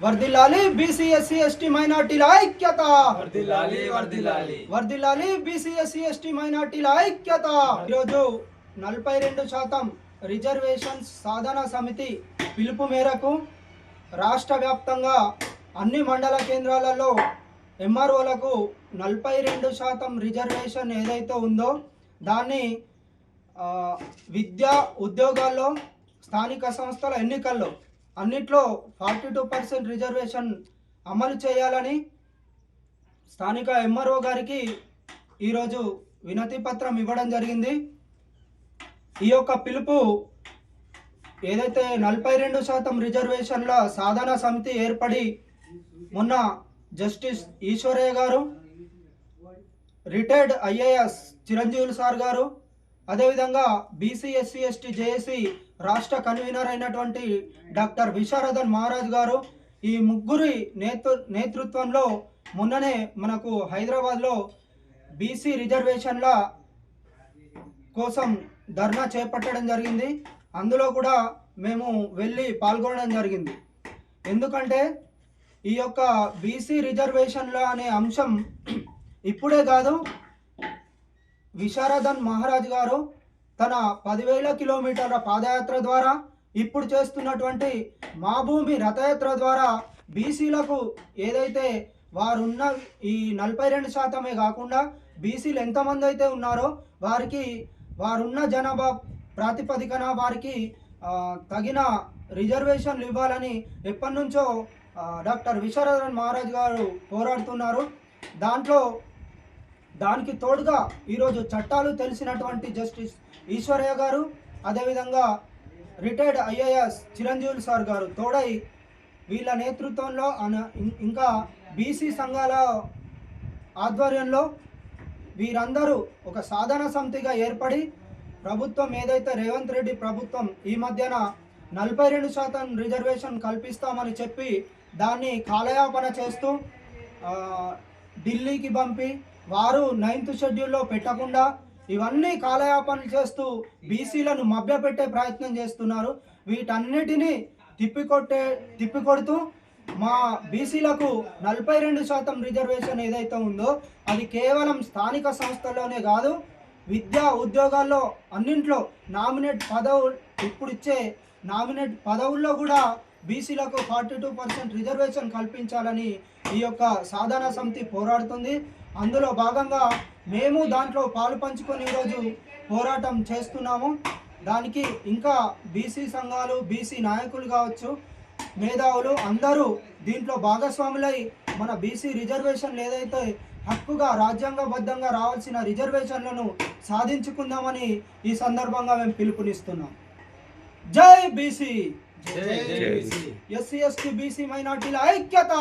వర్దిల్లాలి BC SC ST మైనార్టీల ఐక్యత. వర్దిల్లాలి వర్దిల్లాలి వర్దిల్లాలి బీసీ ఎస్సీ ఎస్టీ మైనార్టీల ఐక్యత. ఈరోజు నలభై రెండు శాతం రిజర్వేషన్స్ సాధన సమితి పిలుపు మేరకు రాష్ట్ర వ్యాప్తంగా అన్ని మండల కేంద్రాలలో ఎంఆర్ఓలకు నలభై రెండు శాతం రిజర్వేషన్ ఏదైతే ఉందో దాన్ని విద్యా ఉద్యోగాల్లో స్థానిక సంస్థల ఎన్నికల్లో అన్నిట్లో ఫార్టీ టూ పర్సెంట్ రిజర్వేషన్ అమలు చేయాలని స్థానిక ఎంఆర్ఓ గారికి ఈరోజు వినతి పత్రం ఇవ్వడం జరిగింది. ఈ యొక్క పిలుపు ఏదైతే నలభై రెండు శాతం రిజర్వేషన్ల సాధన సమితి ఏర్పడి మొన్న జస్టిస్ ఈశ్వరయ్య గారు రిటైర్డ్ ఐఏఎస్ చిరంజీవులు సార్ గారు అదేవిధంగా బీసీ ఎస్సీ ఎస్టీ జేఏసీ రాష్ట్ర కన్వీనర్ అయినటువంటి డాక్టర్ విశారదన్ మహారాజ్ గారు ఈ ముగ్గురి నేతృ నేతృత్వంలో మొన్ననే మనకు హైదరాబాద్లో బీసీ రిజర్వేషన్ల కోసం ధర్నా చేపట్టడం జరిగింది. అందులో కూడా మేము వెళ్ళి పాల్గొనడం జరిగింది. ఎందుకంటే ఈ యొక్క బీసీ రిజర్వేషన్ల అనే అంశం ఇప్పుడే కాదు విశారదన్ మహారాజ్ గారు తన పదివేల కిలోమీటర్ల పాదయాత్ర ద్వారా ఇప్పుడు చేస్తున్నటువంటి మా భూమి రథయాత్ర ద్వారా బీసీలకు ఏదైతే వారున్న ఈ నలభై రెండు శాతమే కాకుండా బీసీలు ఎంతమంది అయితే ఉన్నారో వారికి వారున్న జనాభా ప్రాతిపదికన వారికి తగిన రిజర్వేషన్లు ఇవ్వాలని ఎప్పటి నుంచో డాక్టర్ విశారదన్ మహారాజ్ గారు పోరాడుతున్నారు. దాంట్లో దానికి తోడుగా ఈరోజు చట్టాలు తెలిసినటువంటి జస్టిస్ ఈశ్వరయ్య గారు అదేవిధంగా రిటైర్డ్ ఐఏఎస్ చిరంజీవులు సార్ గారు తోడై వీళ్ళ నేతృత్వంలో అన- ఇంకా బీసీ సంఘాల ఆధ్వర్యంలో వీరందరూ ఒక సాధన సమితిగా ఏర్పడి ప్రభుత్వం ఏదైతే రేవంత్ రెడ్డి ప్రభుత్వం ఈ మధ్యన నలభై రెండు శాతం రిజర్వేషన్ కల్పిస్తామని చెప్పి దాన్ని కాలయాపన చేస్తూ ఢిల్లీకి పంపి వారు నైన్త్ షెడ్యూల్లో పెట్టకుండా ఇవన్నీ కాలయాపనలు చేస్తూ బీసీలను మభ్యపెట్టే ప్రయత్నం చేస్తున్నారు. వీటన్నిటినీ తిప్పికొట్టే తిప్పికొడుతూ మా బీసీలకు నలభై రెండు శాతం రిజర్వేషన్ ఏదైతే ఉందో అది కేవలం స్థానిక సంస్థల్లోనే కాదు విద్యా ఉద్యోగాల్లో అన్నింట్లో నామినేట్ పదవు ఇప్పుడు ఇచ్చే నామినేట్ పదవుల్లో కూడా బీసీలకు ఫార్టీ టూ పర్సెంట్ రిజర్వేషన్ కల్పించాలని ఈ యొక్క సాధన సమితి పోరాడుతుంది. అందులో భాగంగా మేము దాంట్లో పాలు పంచుకొని ఈరోజు పోరాటం చేస్తున్నాము. దానికి ఇంకా బీసీ సంఘాలు బీసీ నాయకులు కావచ్చు మేధావులు అందరూ దీంట్లో భాగస్వాములై మన బీసీ రిజర్వేషన్లు ఏదైతే హక్కుగా రాజ్యాంగబద్ధంగా రావాల్సిన రిజర్వేషన్లను సాధించుకుందామని ఈ సందర్భంగా మేము పిలుపునిస్తున్నాం. జై బీసీ! జై జై బీసీ. ఎస్సీ ఎస్టీ బీసీ మైనార్టీల ఐక్యత!